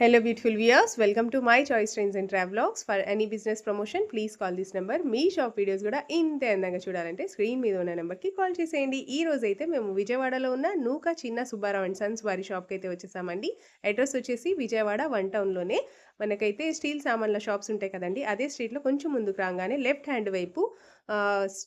Hello beautiful viewers welcome to my choice trains and travelogues for any business promotion please call this number me shop videos కూడా ఇంతే అందంగా చూడాలంటే screen మీద ఉన్న నెంబర్కి call చేసేయండి. ఈ రోజు అయితే మేము విజయవాడలో ఉన్న నూక చిన్న సుబ్బారావు అండ్ సన్స్ వారి షాప్కి అయితే వచ్చేసామండి. అడ్రస్ వచ్చేసి విజయవాడ వన్ టౌన్లోనే. మనకైతే స్టీల్ సామాన్ల షాప్స్ ఉంటాయి కదండి అదే స్ట్రీట్లో కొంచెం ముందుకు రాగానే లెఫ్ట్ హ్యాండ్ వైపు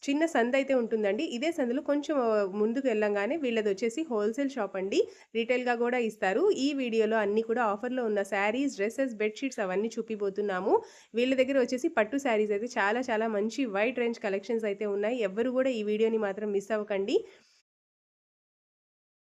చిన్న సంద అయితే ఉంటుందండి. ఇదే సందులో కొంచెం ముందుకు వెళ్ళంగానే వీళ్ళది వచ్చేసి హోల్సేల్ షాప్ అండి. రీటైల్గా కూడా ఇస్తారు. ఈ వీడియోలో అన్ని కూడా ఆఫర్లో ఉన్న శారీస్ డ్రెస్సెస్ బెడ్షీట్స్ అవన్నీ చూపిపోతున్నాము వీళ్ళ దగ్గర వచ్చేసి పట్టు శారీస్ అయితే చాలా చాలా మంచి వైడ్ రేంజ్ కలెక్షన్స్ అయితే ఉన్నాయి. ఎవ్వరు కూడా ఈ వీడియోని మాత్రం మిస్ అవ్వకండి.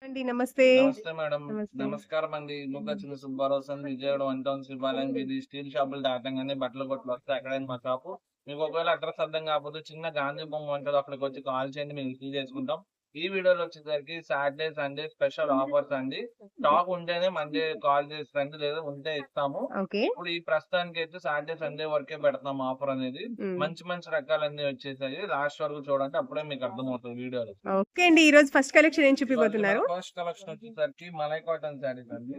అండి. నమస్తే. నమస్తే మేడం. నమస్కారం అండి నువ్వు చిన్న Subbarao sir Vijayawada one town శివాలయం ఇది స్టీల్ షాపులు దాటంగానే బట్టలు కొట్లు వస్తే అక్కడే మా షాపు. మీకు ఒకవేళ అడ్రస్ అర్థం కాకపోతే చిన్న గాంధీ బొమ్మ ఉంటుంది. అక్కడికి వచ్చి కాల్ చేయండి. మేము రిసీవ్ చేసుకుంటాం. ఈ వీడియోలో వచ్చేసరికి సాటర్డే సండే స్పెషల్ ఆఫర్స్ అండి. స్టాక్ ఉంటేనే మండే కాల్ చేసి రండి లేదా ఉంటే ఇస్తాము. ఇప్పుడు ఈ ప్రస్తుతానికి అయితే సాటర్డే సండే వరకే పెడతాం ఆఫర్ అనేది. మంచి మంచి రకాలన్నీ వచ్చేసాయి. లాస్ట్ వరకు చూడండి అప్పుడే మీకు అర్థమవుతుంది వీడియోలో. ఓకే అండి. ఈ రోజు ఫస్ట్ కలెక్షన్ ఏం చూపిపోతున్నారు ఫస్ట్ కలెక్షన్ వచ్చేసరికి మలై కాటన్ శారీస్ అండి.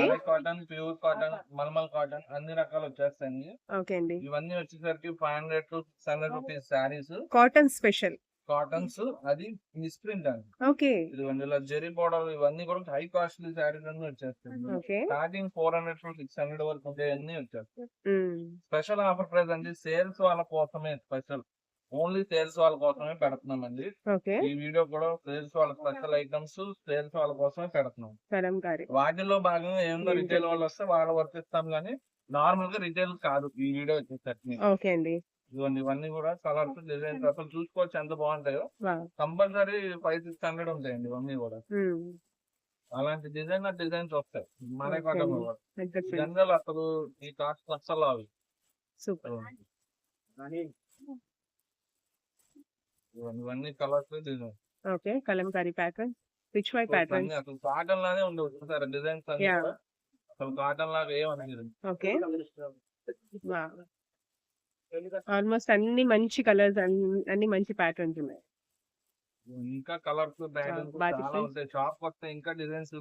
Malai cotton pure cotton mulmul cotton అన్ని రకాలు వచ్చేస్తాయి ఓకే అండి. ఇవన్నీ వచ్చేసరికి five hundred to six hundred rupees sarees. Cotton special. Cottons అది మిస్ప్రింట్ అండి ఓకే ఇది ఇలా జెరీ బోర్డర్ ఇవన్నీ కూడా హై కాస్ట్లీ శారీస్ అన్ని వచ్చేస్తాయి starting four hundred to six hundred వరకు అన్ని వచ్చేస్తాయి. స్పెషల్ ఆఫర్ ప్రైస్ అండి సేల్స్ వాళ్ళ కోసమే స్పెషల్ ఓన్లీ సేల్స్ వాళ్ళ కోసమే పెడుతున్నామండి. ఈ వీడియో కూడా సేల్స్ వాళ్ళ స్పెషల్ ఐటమ్స్ సేల్స్ వాళ్ళ కోసమే పెడుతున్నాం. వాటిలో భాగంగా ఏమన్నా రిటైల్ వాళ్ళు వస్తే వాళ్ళు వర్క్ ఇస్తాం కానీ నార్మల్గా రిటైల్ కాదు ఈ వీడియో వచ్చేసరికి. ఓకే అండి. ఇవన్నీ ఇవన్నీ కూడా కలర్స్ డిజైన్స్ అసలు చూసుకోవచ్చు ఎంత బాగుంటాయో. కంపల్సరీ ఫైవ్ సిక్స్ హండ్రెడ్ ఉంటాయండి ఇవన్నీ కూడా. అలాంటి డిజైన్ డిజైన్స్ వస్తాయి. మన. జనరల్ అసలు ఈ కాస్ట్ అసలు అవి సూపర్. ఇవన్నీ- colours design. Okay. Kalamkari pattern rich why pattern. అసలు కాటన్ లానే ఉండవు చూసారా? డిజైన్స్. అసలు కాటన్ లాగా ఏమనిపించదు ఓకే. ఆల్మోస్ట్ అన్ని మంచి కలర్స్ అన్ని మంచి ప్యాటర్న్స్ ఉన్నాయి. ఇంకా కలర్స్ షాప్ వస్తే ఇంకా డిజైన్స్.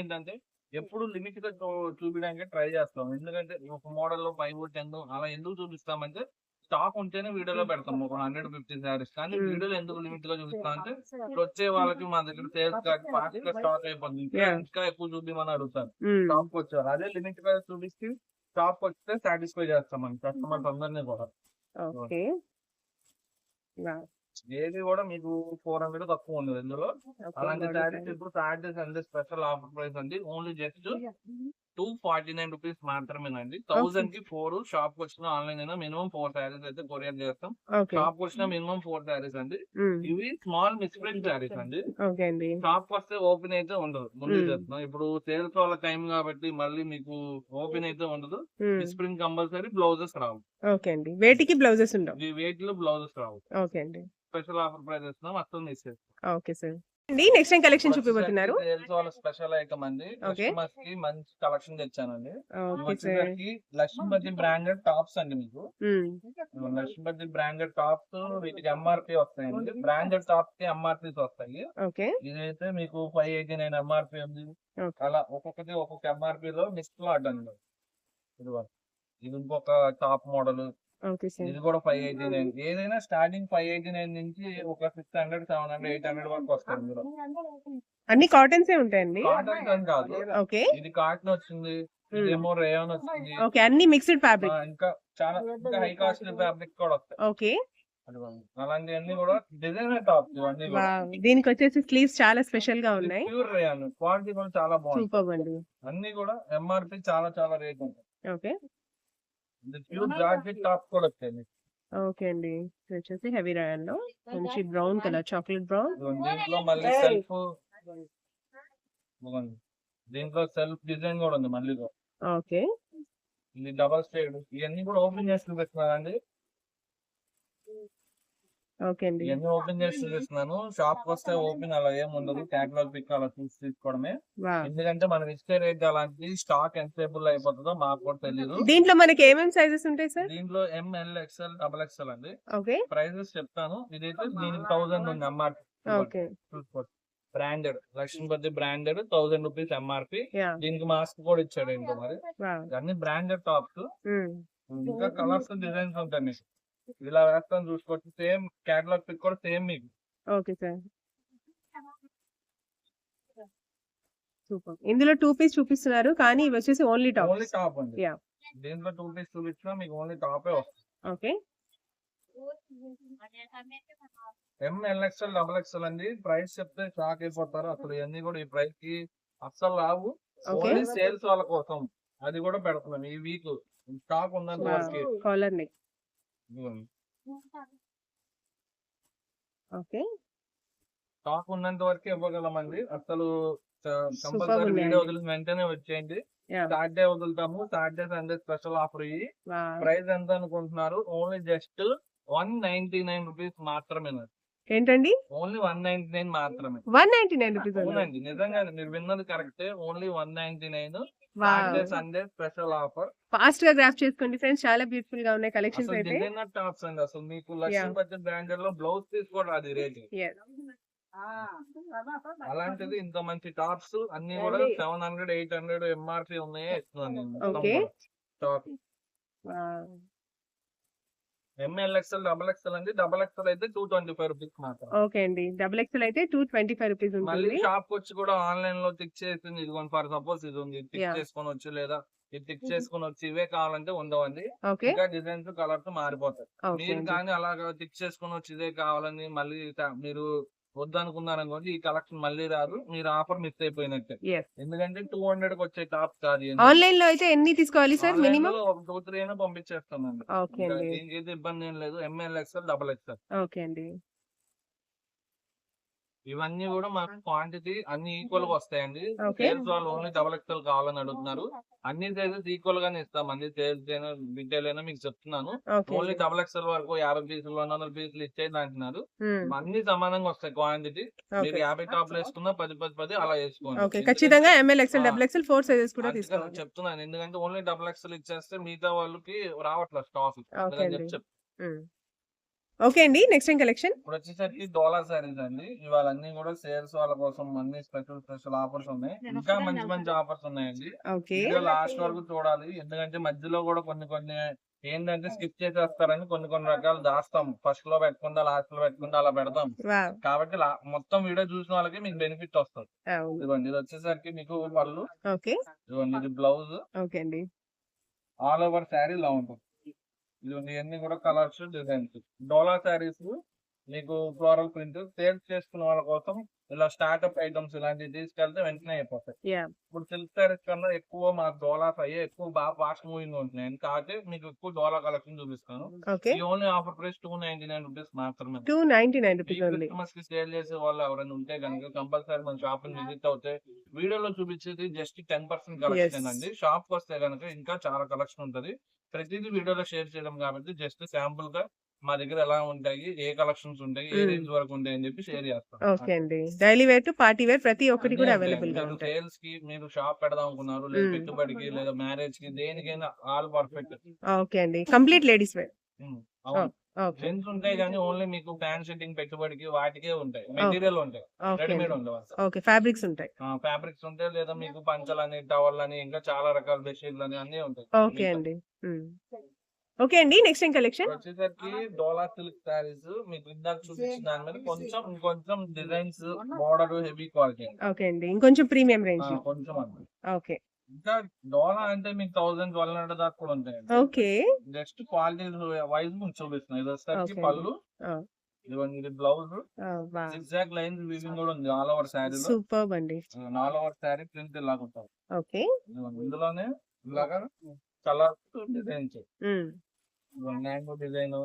ఏంటంటే ఎప్పుడు లిమిట్గా చూపించడానికి ట్రై చేస్తాం. ఎందుకంటే ఒక మోడల్లో ఫైవ్ టెన్ అలా ఎందుకు చూపిస్తామంటే స్టాక్ ఉంటేనే వీడియోలో పెడతాం. ఒక హండ్రెడ్ ఫిఫ్టీ శారీస్. కానీ Hmm. వీడియోలో ఎందుకు లిమిట్గా చూపిస్తాం అంటే ఇప్పుడు వచ్చే వాళ్ళకి మా దగ్గర సేల్స్ కాదు ఫాస్ట్గా స్టాక్ అయిపోతుంది. ఇంకా ఎక్కువ చూపిమని అడుగుతారు. మ్మ్. షాప్కి వచ్చారు. అదే లిమిట్గా చూపిస్తే షాప్ వస్తే సాటిస్ఫై చేస్తాం మనం కస్టమర్స్ అందరినీ కూడా. ఓకే. ఏది కూడా మీకు ఫోర్ హండ్రెడ్ తక్కువ ఉండదు ఇందులో. అలాంటి శారీస్. ఇప్పుడు Saturday Sunday special offer price అండి. Only just two forty nine rupees మాత్రమేనండి. థౌసండ్కి ఫోర్ షాప్కి వచ్చిన ఆన్లైన్ అయినా మినిమం ఫోర్ శారీస్ అయితే కొరియర్ చేస్తాం. షాప్కి వచ్చిన మినిమం ఫోర్ శారీస్ అండి. మ్మ్. ఇవి స్మాల్ మిస్ప్రింట్ శారీస్ అండి. షాప్కి వస్తే ఓపెన్ అయితే ఉండదు. ముందు Hmm. చెప్తున్నాం ఇప్పుడు సేల్స్ వాళ్ళ టైం కాబట్టి మళ్ళీ మీకు ఓపెన్ అయితే ఉండదు. మిస్ప్రింట్ కంపల్సరీ బ్లౌజెస్ రావు. ఓకే అండి. వేటికి బ్లౌజెస్ ఉండవు? ఈ వెయిట్లో బ్లౌజెస్ రావు. ఓకే అండి. స్పెషల్ ఆఫర్ ప్రైస్ ఇస్తున్నాం అర్థం తీసేస్తాం. ఓకే సార్ అండి. నెక్స్ట్ టైం కలెక్షన్ చూపిపోతున్నారు స్పెషల్ ఐటమ్ అండి. కస్టమర్స్కి మంచి కలెక్షన్ తెచ్చానండి. లక్ష్మీపతి బ్రాండెడ్ టాప్స్ అండి మీకు. లక్ష్మీపతి బ్రాండెడ్ టాప్స్ వీటికి ఎంఆర్పి వస్తాయండి. బ్రాండెడ్ టాప్స్కి ఎంఆర్పీస్ వస్తాయి. ఓకే ఇదైతే మీకు ఫైవ్ ఎయిటీ నైన్ ఎంఆర్పి ఉంది. అలా ఒక్కొక్కటి ఒక్కొక్క ఎంఆర్పి లో మిక్స్ లాట్ అండి. ఇది ఇంకొక టాప్ మోడల్ ఇది కూడా ఫైవ్ ఎయిటీ నైన్ ఏదైనా స్టార్టింగ్ ఫైవ్ ఎయిటీ నైన్ నుంచి ఒక six hundred seven hundred eight hundred వరకు వస్తాయి ఇందులో. అన్ని కాటన్స్ ఏ ఉంటాయండి? కాటన్ కాదు. ఓకే. ఇది కాటన్ వచ్చింది ఇదేమో రేయాన్ వచ్చింది. ఓకే అన్ని మిక్స్డ్ ఫ్యాబ్రిక్ ఇంకా చాలా ఇంకా హై కాస్ట్ ఫ్యాబ్రిక్ కూడా వస్తాయి. ఓకే. అలాంటివన్నీ కూడా డిజైనర్ ఇవన్నీ వావ్. దీనికి వచ్చేసి స్లీవ్స్ చాలా స్పెషల్గా ఉన్నాయి. ప్యూర్ రేయాన్ క్వాలిటీ కూడా చాలా బాగుంది. సూపర్ అండి. అన్ని కూడా ఎంఆర్పి చాలా చాలా రేట్ ఉంటాయి. ఓకే. జాకెట్ టాప్ కూడా వచ్చాయి ఓకే అండి. ఇది వచ్చేసి హెవీ రాయల్లో. మంచి బ్రౌన్ కలర్ చాక్లెట్ బ్రౌన్ దీంట్లో మళ్ళీ సెల్ఫ్ దీంట్లో సెల్ఫ్ డిజైన్ కూడా ఉంది మళ్ళీ కూడా. ఓకే ఇది డబల్ స్టేడ్ ఇవన్నీ కూడా ఓపెన్ చేసి అండి? ఇవన్నీ ఓపెన్ చేసి చూపిస్తున్నాను. షాప్ వస్తే ఓపెన్ అలా ఏం ఉండదు. క్యాటలాగ్ పిక్ అలా చూసి తీసుకోవడమే. ఎందుకంటే మనం ఇచ్చే రేట్ అలాంటిది స్టాక్ ఎంత స్టేబుల్ అయిపోతుందో మాకు కూడా తెలియదు దీంట్లో మనకి ఏమేమి సైజెస్ ఉంటాయి సార్? దీంట్లో M L XL double XL అండి. ఓకే. ప్రైజెస్ చెప్తాను. ఇదైతే దీనికి థౌసండ్ ఉంది చూసుకోవచ్చు branded Lakshmipati branded thousand rupees MRP దీనికి మాస్క్ కూడా ఇచ్చాడు ఏంటో మరి. అన్ని బ్రాండెడ్ టాప్స్. ఇంకా కలర్స్ డిజైన్స్ ఉంటాయి మీకు. ఇలా వేస్తాను చూసుకోవచ్చు సేమ్ క్యాటలాగ్ పిక్ కూడా సేమ్ మీకు. Okay sir. సూపర్. ఇందులో టూ పీస్ చూపిస్తున్నారు కానీ ఇవి వచ్చేసి ఓన్లీ ఓన్లీ టాప్ టాప్ అండి. Yeah. దీంట్లో టూ పీస్ చూపించినా మీకు ఓన్లీ టాపే వస్తుంది. Okay. M L XL double XL అండి. ప్రైస్ చెప్తే షాక్ అయిపోతారు. అసలు ఇవన్నీ కూడా ఈ ప్రైస్కి అస్సలు రావు. ఓన్లీ సేల్స్ వాళ్ళ కోసం. అది కూడా పెడుతున్నాం ఈ వీక్ స్టాక్ వరకు. Collar neck okay. స్టాక్ ఉన్నంత వరకు ఇవ్వగలమండి. అసలు కంపల్సరీ. వీడియో వదిలిన వెంటనే వచ్చేయండి. సాటర్డే వదులుతాము. సాటర్డే సండే స్పెషల్ ఆఫర్ ఇవి. ప్రైస్ ఎంత అనుకుంటున్నారు? Only just one ninety nine rupees మాత్రమే ఏంటండి? ఓన్లీ వన్ నైన్టీ నైన్ మాత్రమే. వన్ నైన్టీ నైన్ రూపీస్ అవునండి. నిజంగా మీరు విన్నది కరెక్టే. Only one ninety nine Sunday special offer ఫాస్ట్గా గ్రాఫ్ చేసుకోండి ఫ్రెండ్స్ చాలా బ్యూటిఫుల్గా ఉన్నాయి కలెక్షన్స్ అయితే. టాప్స్ అండి. అసలు మీకు లక్ష్మీపతి బ్రాండెడ్లో బ్లౌజ్ తీసుకోవడం అది రేట్. అలాంటిది ఇంత మంచి టాప్స్ అన్ని కూడా seven hundred eight hundred MRP ఉన్నాయే ఇస్తున్నాను నేను. డబల్ ఎక్స్ఎల్ అండి. డబల్ ఎక్స్ఎల్ అయితే టూ ట్వంటీ ఫైవ్ రూపీస్ మాత్రం ఓకే అండి. డబుల్ ఎక్స్ఎల్ అయితే టూ ట్వంటీ ఫైవ్ రూపీస్ మళ్ళీ ఉంటుంది షాప్ వచ్చి కూడా ఆన్లైన్లో టిక్ చేసి ఇదిగోండి ఫర్ సపోజ్ ఇది ఉంది. Tick Yeah. చేసుకొని వచ్చి లేదా ఇది టిక్ చేసుకొని వచ్చి ఇవే కావాలంటే ఉండవండి. ఓకే ఇంకా డిజైన్స్ కలర్స్ మారిపోతాయి. ఓకే మీరు అండి. కానీ అలాగా టిక్ చేసుకొని వచ్చి ఇదే కావాలని మళ్ళీ త- మీరు వద్దనుకున్నారు అనుకోండి ఈ కలెక్షన్ మళ్ళీ రాదు మీరు ఆఫర్ మిస్ అయిపోయినట్టే. ఎందుకంటే టూ హండ్రెడ్కి వచ్చే టాప్ కాదు. ఆన్లైన్లో అయితే ఎన్ని తీసుకోవాలి సార్ మినిమం? ఒక టూ త్రీ అయినా పంపించేస్తానండి. ఇబ్బంది ఏం లేదు. M L XL double XL okay అండి. ఇవన్నీ కూడా మాకు క్వాంటిటీ అన్ని ఈక్వల్గా వస్తాయండి. సేల్స్ వాళ్ళు ఓన్లీ డబల్ ఎక్స్ఎల్ కావాలని అడుగుతున్నారు. అన్ని సైజెస్ ఈక్వల్ గానే ఇస్తాం. అన్ని సేల్స్ అయినా డీటెయిల్ అయినా మీకు చెప్తున్నాను. ఓన్లీ డబల్ ఎక్స్ఎల్ వరకు యాభై పీసులు వంద వందల పీసులు ఇచ్చేది అంటున్నారు. అన్ని సమానంగా వస్తాయి క్వాంటిటీ మీరు యాభై టాప్లు వేసుకున్నా పది పది పది అలా వేసుకోండి. ఖచ్చితంగా ఎంఎల్ ఎక్స్ఎల్ ఆ. డబుల్ ఎక్స్ఎల్ ఫోర్ సైజెస్ కూడా అందుకని తీసుకోవాలి చెప్తున్నాను. ఎందుకంటే ఓన్లీ డబుల్ ఎక్స్ఎల్ ఇచ్చేస్తే మిగతా వాళ్ళకి రావట్లేదు స్టాక్ ఓకే అండి. చెప్ Hmm. ఓకే అండి నెక్స్ట్ టైం కలెక్షన్ ఇప్పుడు వచ్చేసరికి డోలా సారీస్ అండి. ఇవాళ అన్ని కూడా సేల్స్ వాళ్ళ కోసం అన్ని స్పెషల్ స్పెషల్ ఆఫర్స్ ఉన్నాయి. ఇంకా మంచి మంచి ఆఫర్స్ ఉన్నాయండి. ఓకే. లాస్ట్ వరకు చూడాలి. ఎందుకంటే మధ్యలో కూడా కొన్ని కొన్ని ఏంటంటే స్కిప్ చేసేస్తారని కొన్ని కొన్ని రకాలు దాస్తాం ఫస్ట్లో పెట్టకుండా లాస్ట్లో పెట్టకుండా అలా పెడతాం కాబట్టి లా- మొత్తం వీడియో చూసిన వాళ్ళకి మీకు బెనిఫిట్ వస్తుంది. ఇదిగోండి ఇది వచ్చేసరికి మీకు పళ్ళు. ఓకే. ఇదిగోండి ఇది బ్లౌజ్ ఓకే అండి. ఆల్ ఓవర్ శారీ ఇలా ఉంటుంది ఇవన్నీ కూడా కలర్స్ డిజైన్స్ డోలా శారీస్ మీకు ఫ్లోరల్ ప్రింట్ సేల్స్ చేసుకున్న వాళ్ళ కోసం ఇలా స్టార్ట్అప్ ఐటమ్స్ ఇలాంటివి తీసుకెళ్తే వెంటనే అయిపోతాయి. ఇప్పుడు సిల్క్ శారీస్ కన్నా ఎక్కువ మాకు డోలాస్ అయ్యే ఎక్కువ బాగా ఫాస్ట్ మూవింగ్ ఉంటున్నాయి. కాబట్టి మీకు ఎక్కువ డోలా కలెక్షన్ చూపిస్తాను. Only offer price two ninety nine rupees మాత్రమే. Two ninety nine rupees only క్రిస్మస్కి సేల్ చేసే వాళ్ళు ఎవరైనా ఉంటే కనుక కంపల్సరీ మన షాప్ విజిట్ అవుతే వీడియోలో చూపించేది జస్ట్ టెన్ పర్సెంట్ కలెక్షన్. అండి. షాప్కి వస్తే కనుక ఇంకా చాలా కలెక్షన్ ఉంటది. ప్రతిదీ వీడియోలో షేర్ చేయడం కాబట్టి జస్ట్ శాంపుల్గా మా దగ్గర ఎలా ఉంటాయి ఏ కలెక్షన్స్ ఉంటాయి ఏ Mm. రేంజ్ వరకు ఉంటాయి అని చెప్పి షేర్ చేస్తాం. ఓకే అండి. Daily wear to party wear ప్రతి ఒక్కటి కూడా అవైలబుల్గా ఉంటాయి. సేల్స్కి మీరు షాప్ పెడదాం అనుకున్నారు లేదా Mm. పెట్టుబడికి లేదా మ్యారేజ్కి దేనికైనా ఆల్ పర్ఫెక్ట్. ఓకే అండి. Complete ladies wear. అవును. ఓకే జెంట్స్ ఉంటాయి కానీ ఓన్లీ మీకు ప్యాంట్ షర్టింగ్ పెట్టుబడికి వాటికే ఉంటాయి. మెటీరియల్ ఉంటాయి. రెడీమేడ్ ఉండవు ఓకే. ఫ్యాబ్రిక్స్ ఉంటాయి. ఫ్యాబ్రిక్స్ ఉంటాయి. లేదా మీకు పంచలని టవల్ అని ఇంకా చాలా రకాల బెడ్షీట్లు అని అన్ని ఉంటాయి. ఓకే అండి. ఓకే అండి. నెక్స్ట్ టైం కలెక్షన్ వచ్చేసరికి డోలా సిల్క్ శారీస్ మీకు ఇందాక చూపించిన దాని మీద కొంచెం ఇంకొంచెం designs border heavy quality okay అండి. ఇంకొంచెం ప్రీమియం రేంజ్ కొంచెం అండి ఓకే. ఇంకా డోలా అంటే మీకు థౌసండ్ ట్వెల్వ్ హండ్రెడ్ దాకా కూడా ఉంటాయి ఓకే. జస్ట్ క్వాలిటీ వైజ్ మీకు చూపిస్తున్నాయి ఇది వచ్చేసరికి. పళ్ళు. ఇదిగోండి ఇది బ్లౌజ్ ఎగ్జాక్ట్ లైన్స్ వీవింగ్ కూడా ఉంది. ఆల్ ఓవర్ శారీలో సూపర్ అండి. ఆల్ ఓవర్ శారీ ప్రింట్ ఇలాగ ఉంటుంది ఓకే. ఇందులోనే ఇలాగా కలర్ డిజైన్స్ మ్యాంగో డిజైన్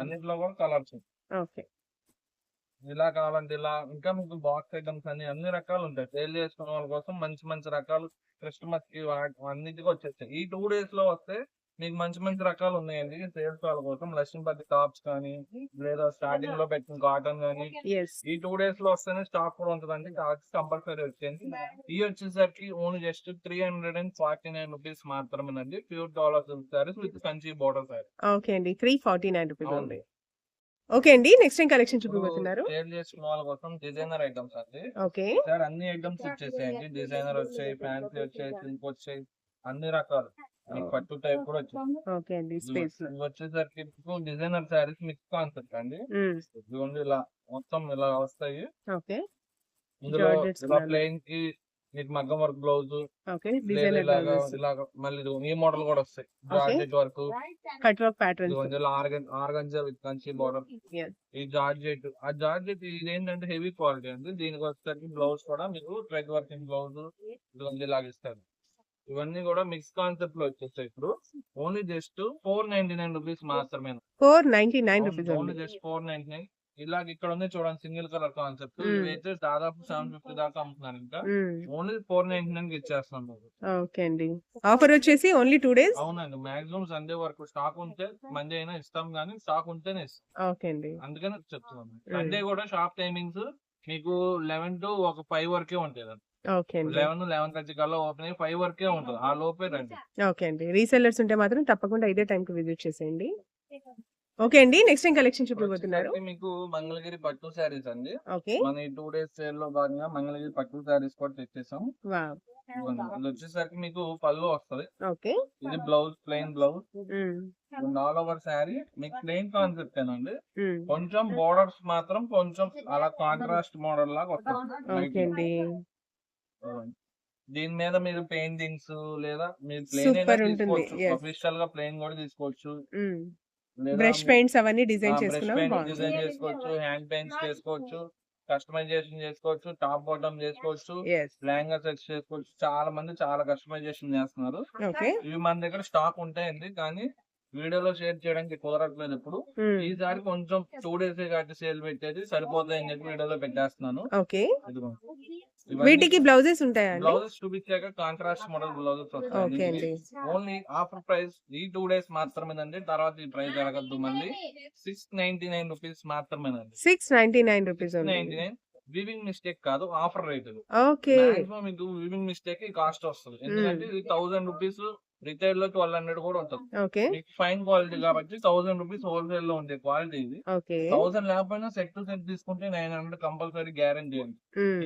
అన్నిట్లో కూడా కలర్స్ ఓకే. ఇలా కావాలంటే ఇలా ఇంకా మీకు బాక్స్ ఐటమ్స్ అన్ని అన్ని రకాలు ఉంటాయి. సేల్ చేసుకునే వాళ్ళ కోసం మంచి మంచి రకాలు క్రిస్మస్కి అన్నిటికీ వచ్చేస్తాయి. ఈ టూ డేస్లో వస్తే మీకు మంచి మంచి రకాలు ఉన్నాయండి. సేల్స్ వాళ్ళ కోసం లక్ష్మీపతి టాప్స్ కానీ లేదా స్టార్టింగ్లో పెట్టిన కాటన్ కానీ. ఈ టూ డేస్లో వస్తేనే స్టాక్ కూడా ఉంటుందండి. కంపల్సరీ వచ్చేయండి. ఈ వచ్చేసరికి only just three hundred and forty nine rupees మాత్రమేనండి pure dollar sarees with Kanchi border saree okay అండి. Three forty nine rupees okay అండి. నెక్స్ట్ ఏం కలెక్షన్ చూపిపోతున్నారు సేల్ చేసుకున్న వాళ్ళ కోసం డిజైనర్ ఐటమ్స్ అండి. ఓకే. సార్ అన్ని ఐటమ్స్ వచ్చేసాయండి. డిజైనర్ వచ్చాయి ఫ్యాన్సీ వచ్చాయి సిల్క్ వచ్చాయి అన్ని రకాలు. పట్టు టైప్ కూడా వచ్చాయి. ఓకే అండి. స్పేస్ వచ్చేసరికి డిజైనర్ శారీస్ మిక్స్ కాన్సెప్ట్ అండి. ఇలా మొత్తం ఇలా వస్తాయి. ఓకే. ఇందులో. ప్లెయిన్కి మీకు మగ్గం వర్క్ బ్లౌజ్ మళ్ళీ ఈ మోడల్ కూడా వస్తాయి. Georgette work. Cut work organza with Kanchi border. ఈ జార్జెట్ ఆ జార్జెట్ ఇది ఏంటంటే హెవీ క్వాలిటీ అండి. దీనికి వచ్చేసరికి బ్లౌజ్ కూడా మీకు థ్రెడ్ వర్కింగ్ బ్లౌజ్ ఇదిగోండి ఇలాగ ఇస్తారు. ఇవన్నీ కూడా మిక్స్ కాన్సెప్ట్లో వచ్చేస్తాయి ఇప్పుడు. Only just four ninety nine rupees మాత్రమే four ninety nine rupees only just four ninety nine ఇలాగ ఇక్కడ ఉంది చూడండి సింగిల్ కలర్ కాన్సెప్ట్. ఇవైతే దాదాపు సెవెన్ ఫిఫ్టీ దాకా అమ్ముతున్నారు ఇంకా. ఓన్లీ ఫోర్ నైన్టీ నైన్ ఇచ్చేస్తున్నాం మేము. ఓకే అండి. ఆఫర్ వచ్చేసి ఓన్లీ టూ డేస్ అవునండి మాక్సిమం సండే వరకు స్టాక్ ఉంటే మండే అయినా ఇస్తాం కానీ స్టాక్ ఉంటేనే ఇస్తాం. ఓకే అండి. అందుకని చెప్తున్నాం సండే కూడా షాప్ టైమింగ్స్ మీకు లెవెన్ టు ఒక ఫైవ్ వరకే ఉంటుంది ఓకే అండి. లెవెన్ లెవెన్ థర్టీ కల్లా ఓపెన్ అయ్యి ఫైవ్ వరకే ఉంటుంది. ఆ లోపే రండి. ఓకే అండి. రీసెల్లర్స్ ఉంటే మాత్రం తప్పకుండా ఇదే టైం కి విజిట్ చేసేయండి. ఓకే అండి నెక్స్ట్ ఏం కలెక్షన్ చూపిపోతున్నారు మీకు మంగళగిరి పట్టు శారీస్ అండి. ఓకే. మన ఈ టూ డేస్ సేల్లో భాగంగా మంగళగిరి పట్టు శారీస్ కూడా తెచ్చేసాం. ఇది వచ్చేసరికి మీకు పళ్ళు వస్తది. ఓకే. ఇది blouse plain blouse. All over saree. మీకు ప్లెయిన్ కాన్సెప్ట్ మ్మ్. కొంచెం బోర్డర్స్ మాత్రం కొంచెం అలా కాంట్రాస్ట్ మోడల్ లాగా వస్తుంది. అండి. దీని మీద మీరు పెయింటింగ్స్ లేదా మీరు ప్లెయిన్. అఫీషియల్గా ప్లెయిన్ కూడా తీసుకోవచ్చు. బ్రష్ పెయింట్స్ అవన్నీ డిజైన్ చేసుకున్నాం డిజైన్ చేసుకోవచ్చు హ్యాండ్ పెయింట్స్ చేసుకోవచ్చు కస్టమైజేషన్ చేసుకోవచ్చు టాప్ బాటమ్ చేసుకోవచ్చు లెహంగా సెట్స్ చేసుకోవచ్చు. చాలా మంది చాలా కస్టమైజేషన్ చేస్తున్నారు. ఓకే. ఇవి మన దగ్గర స్టాక్ ఉంటాయండి కానీ వీడియోలో షేర్ చేయడానికి కుదరట్లేదు ఇప్పుడు ఈసారి కొంచెం టూ డేస్ కాబట్టి సేల్ పెట్టేది సరిపోతాయి అని చెప్పి వీడియోలో పెట్టేస్తున్నాను. ఓకే. ఇదిగో. వీటికి బ్లౌజెస్ ఉంటాయా బ్లౌజెస్ చూపించాక కాంట్రాస్ట్ మోడల్ బ్లౌజెస్ ఓకే వస్తాయి అండి. ఓన్లీ ఆఫర్ ప్రైస్ ఈ టూ డేస్ మాత్రమేనండి. తర్వాత ఈ ప్రైస్ జరగద్దు మళ్ళీ. సిక్స్ నైన్టీ నైన్ రూపీస్ మాత్రమేనండి. Six ninety nine rupees ninety nine weaving mistake కాదు ఆఫర్ రేట్ ఓకే. మాక్సిమం మీకు వివింగ్ మిస్టేక్ కాస్ట్ వస్తుంది. ఎందుకంటే ఇది థౌసండ్ రూపీస్ రిటైల్లో ట్వెల్వ్ హండ్రెడ్ కూడా ఉంటుంది ఓకే. మీకు ఫైన్ క్వాలిటీ కాబట్టి థౌసండ్ రూపీస్ హోల్సేల్లో ఉండే క్వాలిటీ ఇది. ఓకే. థౌసండ్ లేకపోయినా సెట్ టు సెట్ తీసుకుంటే నైన్ హండ్రెడ్ కంపల్సరీ గ్యారంటీ అండి.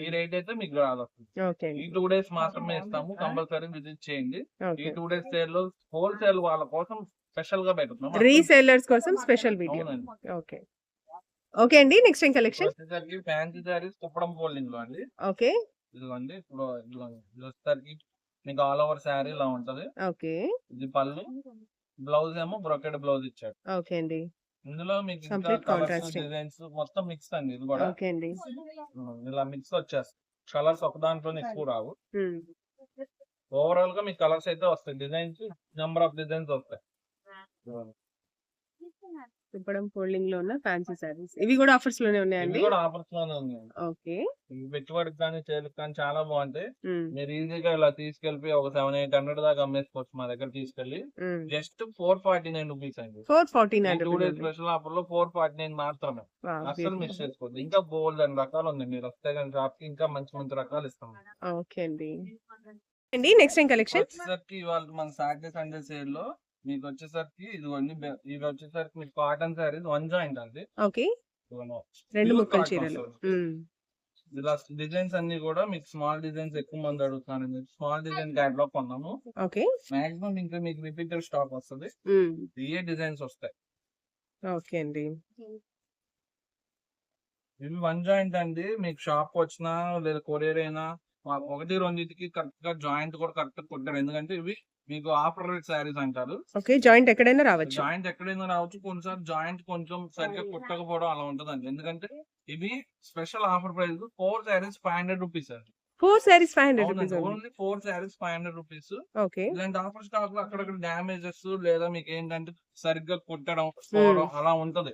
ఈ రేట్ అయితే మీకు రాదు ఈ టూ డేస్ మాత్రమే ఇస్తాము కంపల్సరీ విజిట్ చేయండి. ఈ టూ డేస్ సేల్లో హోల్సేల్ వాళ్ళ కోసం స్పెషల్గా పెడుతున్నాం రీసెల్లర్స్ కోసం స్పెషల్ వీడియో. ఓకే. ఓకే అండి నెక్స్ట్ ఏం కలెక్షన్? ఫ్యాన్సీ శారీస్ కుప్పడం ఫోల్డింగ్లో అండి. ఓకే. ఇదిగోండి ఇప్పుడు ఇదిగోండి ఇది వచ్చేసరికి మీకు ఆల్ ఓవర్ శారీ ఇలా ఉంటది. ఓకే. ఇది పళ్ళు. బ్లౌజ్ ఏమో బ్రొకెడ్ బ్లౌజ్ ఇచ్చాడు. ఓకే అండి. ఇందులో మీకు. డిజైన్స్ మొత్తం మిక్స్ అండి ఇది కూడా. ఓకే అండి. ఇలా మిక్స్ వచ్చేస్తాయి కలర్స్ ఒక దాంట్లోనే ఎక్కువ రావు. ఓవరాల్గా మీకు కలర్స్ అయితే వస్తాయి. డిజైన్స్ నెంబర్ ఆఫ్ డిజైన్స్ వస్తాయి. తిప్పడం ఫోల్డింగ్లో ఉన్న ఫ్యాన్సీ సారీస్ ఇవి కూడా ఆఫర్స్లోనే ఉన్నాయండి? కూడా ఆఫర్స్లోనే ఉన్నాయి ఓకే. పెట్టుబడికి కానీ చేతికి కానీ చాలా బాగుంటాయి. మీరు ఈజీగా ఇలా తీసుకెళ్ళి ఒక సెవెన్ ఎయిట్ హండ్రెడ్ దాకా అమ్మేసుకోవచ్చు మా దగ్గర తీసుకెళ్ళి. మ్మ్. Just four forty nine rupees అండి. Four forty nine two days special ఆఫర్లో ఫోర్ ఫార్టీ నైన్ మాత్రమే. అసలు మిస్ చేసుకోవద్దు. ఇంకా బోల్డ్ అని రకాలు ఉన్నాయి మీరు వస్తే కానీ షాప్కి ఇంకా మంచి మంచి రకాలు ఇస్తాం. ఓకే అండి. అండి నెక్స్ట్ ఏం కలెక్షన్ ఇవాళ మన సాటర్డే సండే సేల్లో మీకు వచ్చేసరికి బె- ఇవి వచ్చేసరికి మీకు కాటన్ శారీస్ వన్ జాయింట్ అండి. ఓకే. రెండు ముక్కల చీరలు. ఇలా డిజైన్స్ అన్ని కూడా మీకు స్మాల్ డిజైన్స్ ఎక్కువ మంది చెప్పి స్మాల్ డిజైన్ క్యాటలాగ్ కొన్నాము. ఓకే. మాక్సిమం ఇంకా మీకు రిపీటెడ్ స్టాక్ వస్తుంది. ఇవే డిజైన్స్ వస్తాయి. ఓకే అండి. ఇవి వన్ జాయింట్ అండి. మీకు షాప్ వచ్చినా లేదా కొరియర్ అయినా ఒకటి రెండింటికి కరెక్ట్గా జాయింట్ కూడా కరెక్ట్ కొట్టారు. ఎందుకంటే ఇవి మీకు ఆఫర్ రేట్ శారీస్ అంటారు. ఓకే జాయింట్ ఎక్కడైనా రావచ్చు. జాయింట్ ఎక్కడైనా రావచ్చు. కొన్నిసార్లు జాయింట్ కొంచెం సరిగ్గా కుట్టకపోవడం అలా ఉంటదండి. ఎందుకంటే ఇవి special offer price. Four sarees five hundred rupees అండి. Four sarees five hundred rupees only four sarees five hundred rupees. Okay. ఇలాంటి ఆఫర్ స్టాక్లో అక్కడక్కడ డ్యామేజెస్ లేదా మీకు ఏంటంటే సరిగ్గా కుట్టడం పోవడం అలా ఉంటది.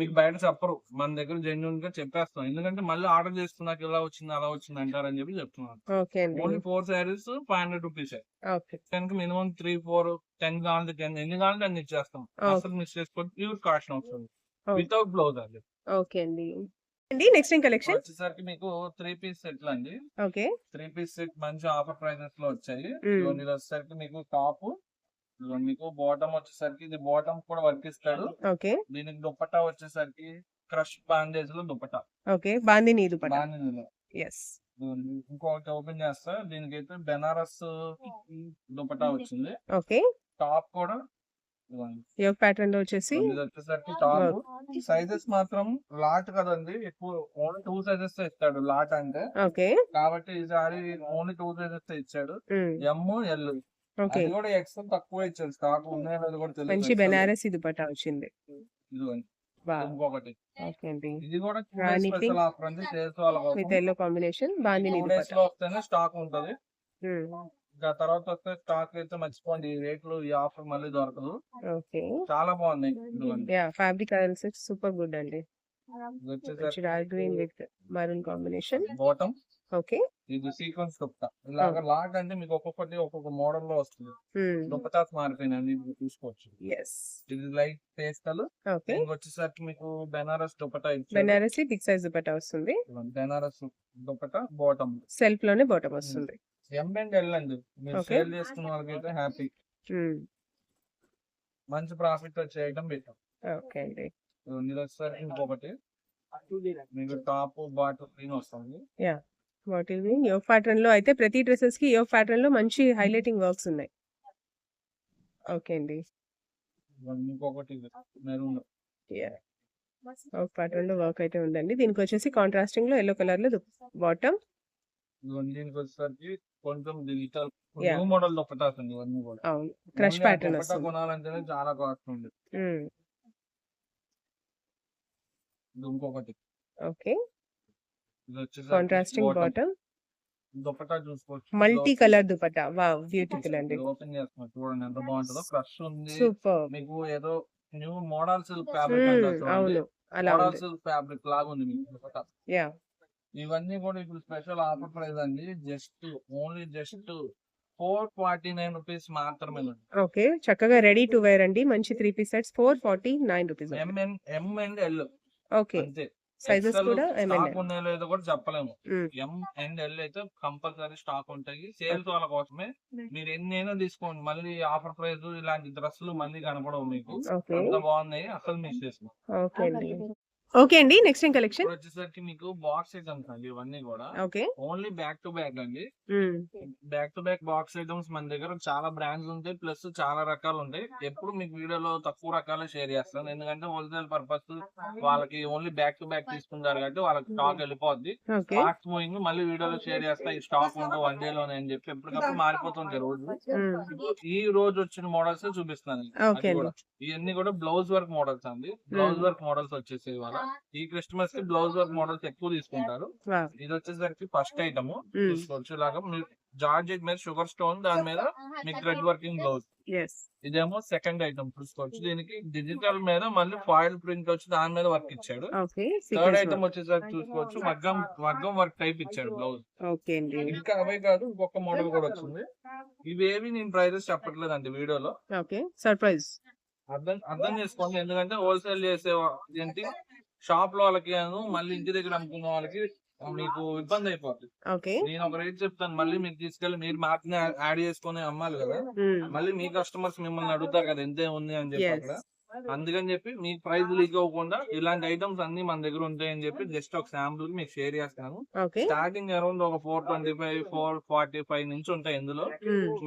మీకు బయట చెప్పరు. మన దగ్గర జెన్యున్గా చెప్పేస్తాం. ఎందుకంటే మళ్ళీ ఆర్డర్ చేసుకున్నాక ఇలా వచ్చింది అలా వచ్చింది అంటారని చెప్పి చెప్తున్నాను only four sarees five hundred rupees. కనుక మినిమం త్రీ ఫోర్ టెన్ కావాలంటే టెన్ ఎన్ని కావాలంటే అన్ని ఇచ్చేస్తాం. అసలు మిస్ చేసుకోండి pure cotton Okay. Without blouse అండి. ఓకే అండి. అండి నెక్స్ట్ ఏం కలెక్షన్ వచ్చేసరికి మీకు త్రీ పీస్ సెట్లు అండి. ఓకే. త్రీ పీస్ సెట్ మంచి ఆఫర్ ప్రైజెస్లో వచ్చాయి. ఇవన్నీ వచ్చేసరికి మీకు టాప్ మీకు బాటమ్ వచ్చేసరికి ఇది బాటమ్ కూడా వర్క్ ఇస్తాడు. ఓకే. దీనికి దుపట్టా వచ్చేసరికి క్రష్ బాండేజ్లో దుపట్టా ఓకే బాందిని బాండేజ్ ఎస్. ఇంకొకటి ఓపెన్ చేస్తా. దీనికైతే బెనారస్ దుపట్టా వచ్చింది. ఓకే. టాప్ కూడా యోగ్ ప్యాటర్న్లో వచ్చేసి ఇది సైజెస్ మాత్రం లాట్ కదండి. ఎక్కువ ఓన్లీ టూ సైజెస్ ఇస్తాడు లాట్ అంటే. ఓకే. కాబట్టి ఈసారి ఓన్లీ టూ సైజెస్ ఇచ్చాడు. M L okay. కూడా ఎక్స్ తక్కువ ఇచ్చాడు. స్టాక్ ఉన్నాయో లేదో కూడా మంచి బెనారసి దుపట్టా వచ్చింది. ఇదిగోండి. వావ్ ఇంకొకటి. ఇది కూడా స్పెషల్. ఆఫర్ అండి. సేల్స్ వాళ్ళ కోసం. కాంబినేషన్ వస్తేనే స్టాక్ ఉంటది. ఇంకా తర్వాత వస్తే స్టాక్ అయితే మర్చిపోండి. ఈ రేట్లు ఈ ఆఫర్ మళ్ళీ దొరకదు. ఓకే. చాలా బాగున్నాయి. ఇదిగోండి. Yeah fabric analysis super good అండి. Dark green with maroon combination bottom okay ఇది సీక్వెన్స్ దుప్పట ఇలాగ లాట్ అంటే మీకు ఒక్కొక్కటి ఒక్కొక్క మోడల్లో వస్తుంది. దుప్పటాస్ మారిపోయినాయి. ఇది చూసుకోవచ్చు. ఇది లైట్ పేస్టల్ ఓకే వచ్చేసరికి మీకు బెనారస్ దుప్పటా బెనారసి బిగ్ సైజ్ దుపట్టా వస్తుంది. బెనారస్ దుప్పట బాటమ్ సెల్ఫ్లోనే బాటమ్ వస్తుంది. ఎం అండ్ ఎల్ అండి మీరు Okay. సేల్ చేసుకున్న వాళ్ళకైతే హ్యాపీ. ఉమ్, మంచి ప్రాఫిట్ వచ్చే ఐటమ్ పెట్టాం. ఓకే అండి. ఇది వచ్చేసరికి ఇంకొకటి. మీకు టాప్ బాటమ్ గ్రీన్ వస్తుంది. బాటిల్ గ్రీన్ యోగ్ ప్యాటర్న్లో అయితే ప్రతి డ్రెస్సెస్కి యోగ్ ప్యాటర్న్లో మంచి హైలైటింగ్ వర్క్స్ ఉన్నాయి. ఓకే అండి. ఇదిగోండి ఇంకొకటి మెరూన్. యోగ్ ప్యాటర్న్లో వర్క్ అయితే ఉందండి. దీనికి వచ్చేసి కాంట్రాస్టింగ్లో ఎల్లో కలర్లో బాటమ్. దీనికి వచ్చేసరికి కొంచెం డిజిటల్. న్యూ మోడల్ దుప్పటాస్ అండి ఇవన్నీ కూడా. అవును. క్రష్ ప్యాటర్న్ వస్తుంది. కొనాలంటేనే చాలా కాస్ట్ ఉంది. ఇది ఇంకొకటి. Okay contrasting. బాటమ్ దుపట్టా చూసుకోవచ్చు. Multi colour dupatta. Wow beautiful అండి. ఓపెన్ చూడండి ఎంత బాగుంటుందో. క్రష్ ఉంది. సూపర్ మీకు ఏదో న్యూ మోడల్ సిల్క్ ఫ్యాబ్రిక్ అవును. అలా మోడల్ ఉంది. సిల్క్ ఫ్యాబ్రిక్ లాగా ఉంది మీకు దుపట్టా. యా ఇవన్నీ కూడా ఇప్పుడు స్పెషల్ ఆఫర్ ప్రైస్ అండి just only just four forty nine rupees మాత్రమే ఓకే చక్కగా రెడీ టు వేర్ అండి. మంచి three piece sets four forty nine rupees M and M and L okay sizes కూడా. ఉన్నాయో లేదో కూడా చెప్పలేము. ఎం అండ్ ఎల్ అయితే కంపల్సరీ స్టాక్ ఉంటాయి. సేల్స్ వాళ్ళ కోసమే. మీరు ఎన్నైనా తీసుకోండి. మళ్ళీ ఆఫర్ ప్రైస్ ఇలాంటి డ్రెస్సులు మళ్ళీ కనపడవు మీకు. అంత బాగున్నాయి. అసలు మిస్ చేసుకో. ఓకే అండి నెక్స్ట్ ఏం కలెక్షన్? వచ్చేసరికి మీకు బాక్స్ ఐటమ్స్ అండి ఇవన్నీ కూడా. Okay. Only back to back అండి. Back to back box items మన దగ్గర చాలా బ్రాండ్స్ ఉంటాయి ప్లస్ చాలా రకాలు ఉంటాయి. ఎప్పుడు మీకు వీడియోలో తక్కువ రకాలు షేర్ చేస్తాను. ఎందుకంటే హోల్సేల్ పర్పస్ వాళ్ళకి ఓన్లీ బ్యాక్ టు బ్యాక్ తీసుకుంటారు కాబట్టి వాళ్ళకి స్టాక్ వెళ్ళిపోద్ది. స్టాక్ మూవింగ్ మళ్ళీ వీడియోలో షేర్ చేస్తా. ఈ స్టాక్ ఉండవు వన్ డే లోనే అని చెప్పి ఎప్పటికప్పుడు మారిపోతుంటాయి రోజు. ఈ రోజు వచ్చిన మోడల్స్ చూపిస్తాను ఇవన్నీ కూడా బ్లౌజ్ వర్క్ మోడల్స్ అండి. బ్లౌజ్ వర్క్ మోడల్స్ వచ్చేసి ఇవాళ. ఈ క్రిస్మస్కి బ్లౌజ్ వర్క్ మోడల్స్ ఎక్కువ తీసుకుంటారు. ఇది వచ్చేసరికి ఫస్ట్ ఐటమ్. చూసుకోవచ్చు ఇలాగా మీరు జార్జెట్ మీద షుగర్ స్టోన్ దాని మీద మీకు థ్రెడ్ వర్కింగ్ బ్లౌజ్. ఇదేమో సెకండ్ ఐటమ్ చూసుకోవచ్చు దీనికి డిజిటల్ మీద మళ్ళీ ఫాయిల్ ప్రింట్ వచ్చి దాని మీద వర్క్ ఇచ్చాడు. ఓకే థర్డ్ ఐటమ్ వచ్చేసరికి చూసుకోవచ్చు మగ్గం మగ్గం వర్క్ టైప్ ఇచ్చాడు బ్లౌజ్. ఇంకా అవే కాదు ఇంకొక మోడల్ కూడా వచ్చింది. ఇవేవి నేను ప్రైజెస్ చెప్పట్లేదు అండి వీడియోలో. ఓకే సర్ప్రైజ్ అర్థం అర్థం చేసుకోండి ఎందుకంటే హోల్సేల్ చేసే ఏంటి? షాప్లో వాళ్ళకి మళ్ళీ ఇంటి దగ్గర అమ్ముకున్న వాళ్ళకి మీకు ఇబ్బంది అయిపోతుంది నేను ఒక రేట్ చెప్తాను మళ్ళీ మీరు తీసుకెళ్ళి మీరు మార్కెట్ యాడ్ చేసుకొని అమ్మాలి కదా. మళ్ళీ మీ కస్టమర్స్ మిమ్మల్ని అడుగుతారు కదా ఎంతే ఉంది? అని చెప్పి. అక్కడ. అందుకని చెప్పి మీ ప్రైస్ లీక్ అవ్వకుండా ఇలాంటి ఐటమ్స్ అన్ని మన దగ్గర ఉంటాయని చెప్పి జస్ట్ ఒక శాంపుల్ మీకు షేర్ చేస్తాను. స్టార్టింగ్ అరౌండ్ ఒక four twenty five four forty five నుంచి ఉంటాయి ఇందులో.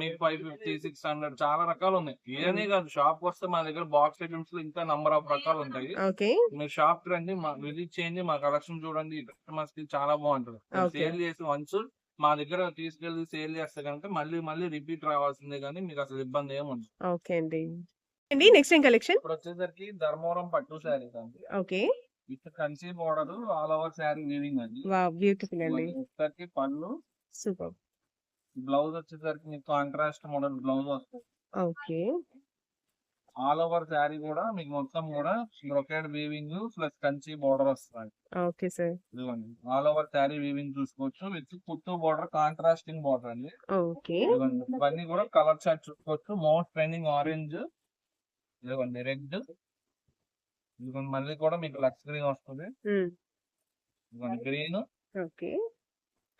మీకు ఫైవ్ ఫిఫ్టీ సిక్స్ హండ్రెడ్ చాలా రకాలు ఉన్నాయి. ఏదనే కాదు షాప్ వస్తే మా దగ్గర బాక్స్ ఐటమ్స్లో ఇంకా నంబర్ ఆఫ్ రకాలు ఉంటాయి. ఓకే. మీరు షాప్కి రండి మా విజిట్ చేయండి మా కలెక్షన్ చూడండి కస్టమర్స్కి చాలా బాగుంటుంది. సేల్ చేసి వన్స్ మా దగ్గర తీసుకెళ్ళి సేల్ చేస్తే కనుక మళ్ళీ మళ్ళీ రిపీట్ రావాల్సిందే కానీ మీకు అసలు ఇబ్బంది ఏముంది ఓకే అండి. అండి నెక్స్ట్ ఏం కలెక్షన్ ఇప్పుడు వచ్చేసరికి ధర్మవరం పట్టు శారీస్ అండి. Okay. With Kanchi border all over sari weaving అండి వావ్ బ్యూటిఫుల్ అండి. వచ్చేసరికి పళ్ళు. సూపర్. బ్లౌజ్ వచ్చేసరికి మీకు కాంట్రాస్ట్ మోడల్ బ్లౌజ్ వస్తుంది. ఓకే. ఆల్ ఓవర్ శారీ కూడా మీకు మొత్తం కూడా brocade weaving plus Kanchi border వస్తుంది. Okay sir. ఇదిగోండి. ఆల్ ఓవర్ శారీ వీవింగ్ చూసుకోవచ్చు. విత్ కుట్టు బోర్డర్ కాంట్రాస్టింగ్ బోర్డర్ అండి. ఓకే. ఇవన్నీ కూడా కలర్ చార్ట్ చూసుకోవచ్చు. మోస్ట్ ట్రెండింగ్ ఆరెంజ్ ఇదిగోండి రెడ్ ఇదిగోండి మళ్ళీ కూడా మీకు లక్స్ గ్రీన్ వస్తుంది ఇదిగోండి గ్రీన్. ఓకే.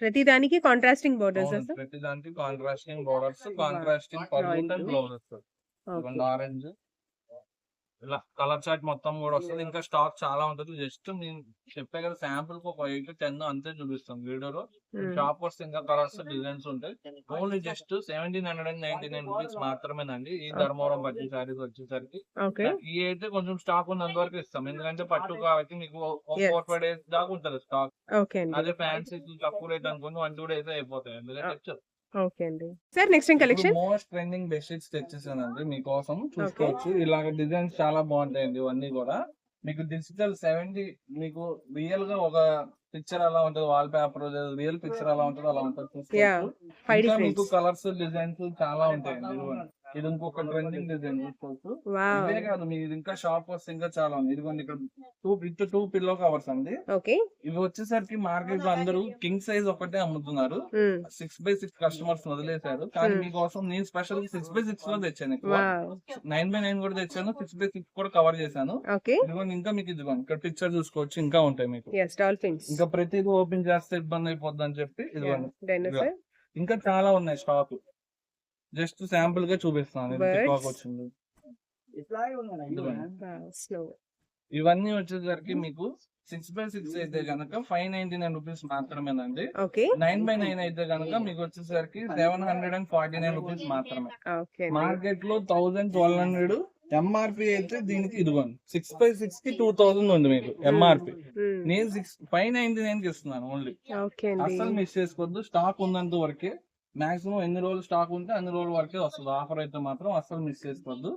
ప్రతి దానికి కాంట్రాస్టింగ్ బోర్డర్స్ ప్రతి దానికి కాంట్రాస్టింగ్ బోర్డర్స్ కాంట్రాస్టింగ్ పళ్ళు అండ్ బ్లౌజ్ వస్తుంది ఓకే ఆరెంజ్ ఇలా కలర్ చార్ట్ మొత్తం కూడా వస్తుంది. ఇంకా స్టాక్ చాలా ఉంటుంది. జస్ట్ నేను చెప్పే కదా శాంపుల్కి ఒక ఎయిట్ టెన్ అంతే చూపిస్తాం వీడియోలో. షాప్ వస్తే ఇంకా కలర్స్ డిజైన్స్ ఉంటాయి. Only just seventeen hundred and ninety nine rupees మాత్రమేనండి ఈ ధర్మవరం పట్టు సారీస్ వచ్చేసరికి. ఈ అయితే కొంచెం స్టాక్ ఉన్నంత వరకు ఇస్తాం. ఎందుకంటే పట్టు కాబట్టి మీకు. ఫోర్ ఫైవ్ డేస్ దాకా ఉంటుంది స్టాక్ అదే ఫ్యాన్సీ తక్కువ రేట్ అనుకోండి వన్ టూ డేస్ అయిపోతాయి. ఓకే అండి. సార్ నెక్స్ట్ ఏం కలెక్షన్? మోస్ట్ ట్రెండింగ్ బెడ్షీట్స్ తెచ్చేసానండి మీకోసం. చూసుకోవచ్చు. ఇలాగ డిజైన్స్ చాలా బాగుంటాయండి ఇవన్నీ కూడా. మీకు డిజిటల్ సెవెంటీ మీకు రియల్గా ఒక పిక్చర్ అలా ఉంటుంది వాల్ పేపర్ రియల్ పిక్చర్ అలా ఉంటుంది. అలా ఉంటుంది మీకు కలర్స్ డిజైన్స్ చాలా ఉంటాయండి ఇదిగోండి. ఇది ఇంకొక ట్రెండింగ్ డిజైన్ చూసుకోవచ్చు వావ్ ఇదే కాదు మీరు ఇంకా షాప్ వస్తే ఇంకా చాలా ఉంది. ఇదిగోండి ఇక్కడ two with two pillow covers అండి. ఓకే ఇవి వచ్చేసరికి మార్కెట్లో అందరూ కింగ్ సైజ్ ఒకటే అమ్ముతున్నారు. సిక్స్ బై సిక్స్ కస్టమర్స్ వదిలేశారు. కానీ Hmm. మీకోసం నేను స్పెషల్ సిక్స్ బై సిక్స్లో తెచ్చాను నైన్ బై నైన్ కూడా తెచ్చాను. సిక్స్ బై సిక్స్ కూడా కవర్ చేశాను. ఓకే ఇదిగోండి ఇంకా మీకు ఇదిగోండి ఇక్కడ పిక్చర్ చూసుకోవచ్చు ఇంకా ఉంటాయి మీకు. ఇంకా ప్రతిదీ ఓపెన్ చేస్తే ఇబ్బంది అయిపోద్ది అని చెప్పి ఇదిగోండి. ఇంకా చాలా ఉన్నాయి స్టాక్ జస్ట్ శాంపుల్గా చూపిస్తాను వచ్చింది. ఇవన్నీ వచ్చేసరికి మీకు సిక్స్ బై సిక్స్ అయితే కనుక ఫైవ్ నైన్టీ నైన్ రూపీస్ మాత్రమేనండి నైన్ బై నైన్ అయితే కనుక మీకు వచ్చేసరికి seven hundred and forty nine rupees మాత్రమే మార్కెట్లో థౌసండ్ ట్వెల్వ్ హండ్రెడ్ ఎంఆర్పి అయితే దీనికి ఇదిగోండి. సిక్స్ బై సిక్స్కి టూ థౌసండ్ ఉంది మీకు ఎంఆర్పి నేను సిక్స్ ఫైవ్ నైన్టీ నైన్కి ఇస్తున్నాను ఓన్లీ అస్సలు మిస్ చేసుకోవద్దు. స్టాక్ ఉన్నంత వరకే మాక్సిమం ఎన్ని రోజులు స్టాక్ ఉంటే అన్ని రోజుల వరకే వస్తుంది. ఆఫర్ అయితే మాత్రం అస్సలు మిస్ చేసుకోవద్దు.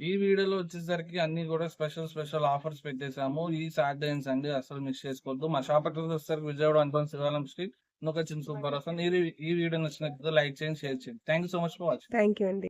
ఈ వీడియోలో వచ్చేసరికి అన్ని కూడా స్పెషల్ స్పెషల్ ఆఫర్స్ పెట్టేసాము ఈ సాటర్డే అండ్ సండే అసలు మిస్ చేసుకోవద్దు. మా షాప్ అడ్రస్ వచ్చేసరికి విజయవాడ అంటోన్ శివాలయం స్ట్రీట్. ఇంకొక చిన్న సూపర్ ఈ ఈ వీడియో నచ్చినట్టు లైక్ చేయండి షేర్ చేయండి. Thank you so much for watching. Thank you అండి.